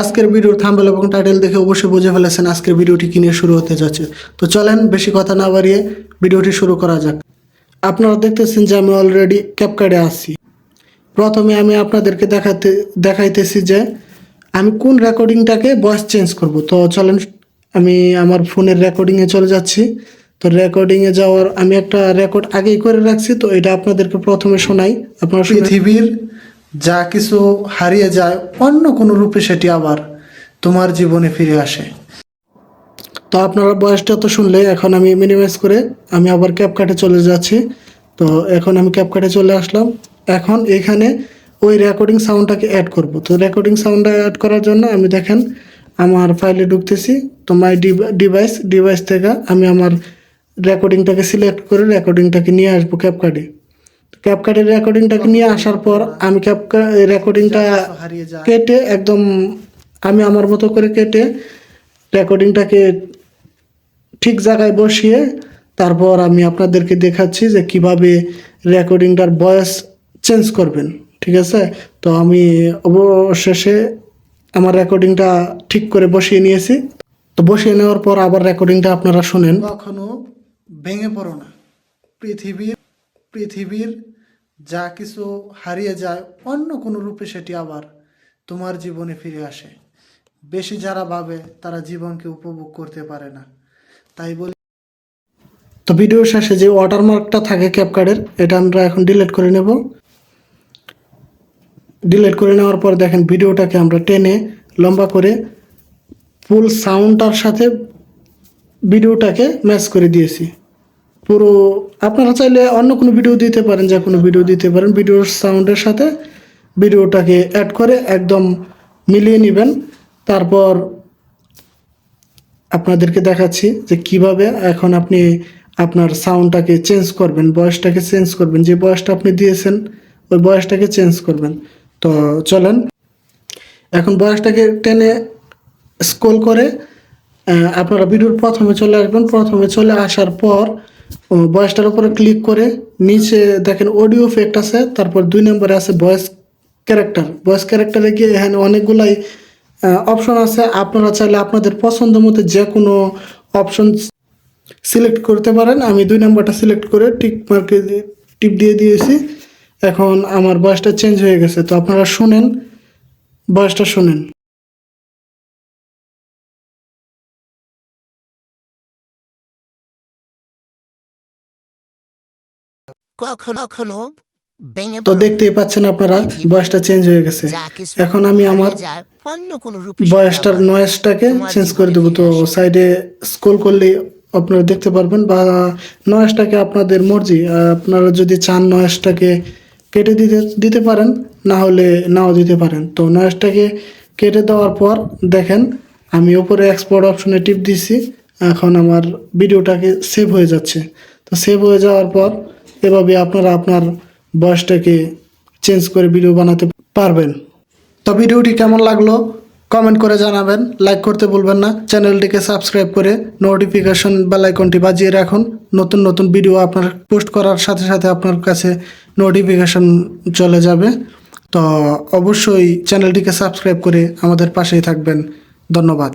আজকের ভিডিওর থাম্বেল এবং টাইটেল দেখে অবশ্যই বুঝে ফেলেছেন আজকের ভিডিওটি কিনে শুরু হতে যাচ্ছে। তো চলেন বেশি কথা না বাড়িয়ে ভিডিওটি শুরু করা যাক। আপনারা দেখতেছেন যে আমি অলরেডি ক্যাপকার্ডে আছি। প্রথমে আমি আপনাদেরকে দেখাতে, দেখাইতেছি যে আমি কোন রেকর্ডিংটাকে ভয়েস চেঞ্জ করব। তো চলেন, আমি আমার ফোনের রেকর্ডিংয়ে চলে যাচ্ছি। তো রেকর্ডিংয়ে যাওয়ার আমি একটা রেকর্ড আগেই করে রাখছি। তো এটা আপনাদেরকে প্রথমে শোনাই। আপনারা পৃথিবীর যা কিছু হারিয়ে যায়, অন্য কোনো রূপে সেটি আবার তোমার জীবনে ফিরে আসে। তো আপনারা বয়সটা তো শুনলে এখন আমি মিনিমাইজ করে আমি আবার ক্যাপকাটে চলে যাচ্ছি। তো এখন আমি ক্যাপকাটে চলে আসলাম। এখন এখানে ওই রেকর্ডিং সাউন্ডটাকে অ্যাড করব। তো রেকর্ডিং সাউন্ডটা অ্যাড করার জন্য আমি দেখেন আমার ফাইলে ঢুকতেছি। তো মাই ডিভাইস ডিভাইস থেকে আমি আমার রেকর্ডিংটাকে সিলেক্ট করে রেকর্ডিংটাকে নিয়ে আসব ক্যাপকার্ডে ক্যাপকার্ডের রেকর্ডিংটাকে নিয়ে আসার পর আমি ক্যাপকা রেকর্ডিংটা কেটে একদম আমি আমার মতো করে কেটে রেকর্ডিংটাকে ঠিক জায়গায় বসিয়ে তারপর আমি আপনাদেরকে দেখাচ্ছি যে কীভাবে রেকর্ডিংটার বয়স চেঞ্জ করবেন ঠিক আছে? তো আমি অবশেষে আমার রেকর্ডিংটা ঠিক করে বসিয়ে নিয়েছি। তো বসিয়ে নেওয়ার পর আবার রেকর্ডিংটা আপনারা শুনেন। কখনো ভেঙে পড়ো না। পৃথিবীর পৃথিবীর যা কিছু হারিয়ে যায়, অন্য কোনো রূপে সেটি আবার তোমার জীবনে ফিরে আসে। বেশি যারা ভাবে, তারা জীবনকে উপভোগ করতে পারে না। তাই বলি তো ভিডিও শেষে যে ওয়াটারমার্কটা থাকে ক্যাপকার্ডের এটা আমরা এখন ডিলিট করে নেব। ডিলিট করে নেওয়ার পর দেখেন ভিডিওটাকে আমরা টেনে লম্বা করে ফুল সাউন্ডটার সাথে ভিডিওটাকে ম্যাচ করে দিয়েছি। পুরো আপনারা চাইলে অন্য কোনো ভিডিও দিতে পারেন, যে কোনো ভিডিও দিতে পারেন। ভিডিওর সাউন্ডের সাথে ভিডিওটাকে অ্যাড করে একদম মিলিয়ে নেবেন। তারপর আপনাদেরকে দেখাচ্ছি যে কীভাবে এখন আপনি আপনার সাউন্ডটাকে চেঞ্জ করবেন বয়সটাকে চেঞ্জ করবেন। যে বয়সটা আপনি দিয়েছেন, ওই বয়সটাকে চেঞ্জ করবেন। তো চলেন, এখন বয়সটাকে টেনে স্ক্রল করে আপনারা ভিডিওর প্রথমে চলে আসবেন। প্রথমে চলে আসার পর বয়সটার উপরে ক্লিক করে নিচে দেখেন অডিও এফেক্ট আছে, তারপর দুই নম্বরে আছে ভয়েস ক্যারেক্টার ভয়েস ক্যারেক্টারে গিয়ে এখানে অনেকগুলাই অপশন আছে। আপনারা চাইলে আপনাদের পছন্দ মতো যে কোনো অপশন সিলেক্ট করতে পারেন। আমি দুই নম্বরটা সিলেক্ট করে টিক মার্কে টিপ দিয়ে দিয়েছি। এখন আমার বয়সটা চেঞ্জ হয়ে গেছে। তো আপনারা শুনেন, বয়সটা শুনেন। কখনো কখনো ভেঙে তো দেখতেই পাচ্ছেন আপনারা বয়সটা চেঞ্জ হয়ে গেছে। এখন আমি আমার বয়সটার নয়েজটাকে চেঞ্জ করে দেবো। তো সাইডে স্ক্রল করলে আপনারা দেখতে পারবেন বা নয়েজটাকে আপনাদের মর্জি আপনারা যদি চান নয়েজটাকে কেটে দিতে দিতে পারেন না হলে নাও দিতে পারেন। তো নয়েজটাকে কেটে দেওয়ার পর দেখেন আমি ওপরে এক্সপোর্ট অপশনে টিপ দিছি এখন আমার ভিডিওটাকে সেভ হয়ে যাচ্ছে। তো সেভ হয়ে যাওয়ার পর এভাবে আপনারা আপনার বয়সটাকে চেঞ্জ করে ভিডিও বানাতে পারবেন। তো ভিডিওটি কেমন লাগল? কমেন্ট করে জানাবেন। লাইক করতে ভুলবেন না। চ্যানেলটিকে সাবস্ক্রাইব করে নোটিফিকেশন বেল আইকনটি বাজিয়ে রাখুন। নতুন নতুন ভিডিও আপনার পোস্ট করার সাথে সাথে আপনার কাছে নোটিফিকেশন চলে যাবে। তো অবশ্যই চ্যানেলটিকে সাবস্ক্রাইব করে আমাদের পাশেই থাকবেন। ধন্যবাদ।